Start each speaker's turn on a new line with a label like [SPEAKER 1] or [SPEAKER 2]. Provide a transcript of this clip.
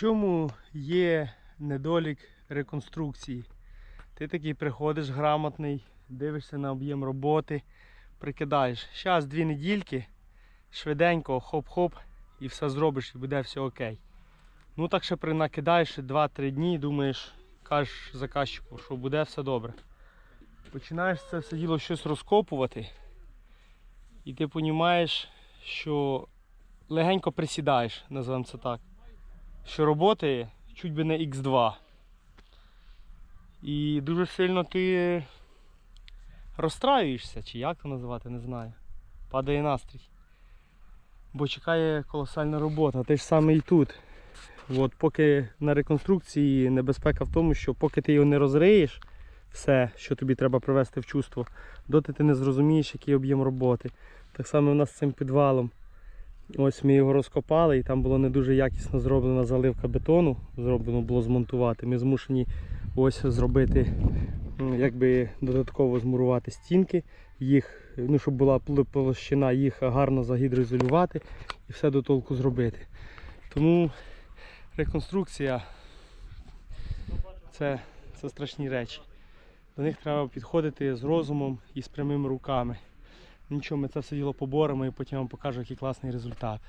[SPEAKER 1] чому є недолік реконструкції? Ти такий приходиш грамотний, дивишся на об'єм роботи, прикидаєш. Зараз дві недільки, швиденько, хоп-хоп, і все зробиш, і буде все окей. Ну так ще принакидаєш ще 2-3 дні думаєш, кажеш заказчику, що буде все добре. Починаєш це все діло щось розкопувати, і ти розумієш, що легенько присідаєш, називаємо це так. Що роботи чуть би не Х2. І дуже сильно ти розстраюєшся, чи як це називати, не знаю. Падає настрій. Бо чекає колосальна робота. Те ж саме і тут. От поки на реконструкції небезпека в тому, що поки ти його не розриєш, все, що тобі треба привести в чувство, доти ти не зрозумієш, який об'єм роботи. Так само у нас з цим підвалом. Ось ми його розкопали і там було не дуже якісно зроблена заливка бетону, зроблено було змонтувати. Ми змушені ось зробити, якби додатково змурувати стінки, їх, ну, щоб була площина, їх гарно загідроізолювати і все до толку зробити. Тому реконструкція це, це страшні речі. До них треба підходити з розумом і з прямими руками. Нічого, ми це все діло поборемо і потім вам покажу, який класний результат.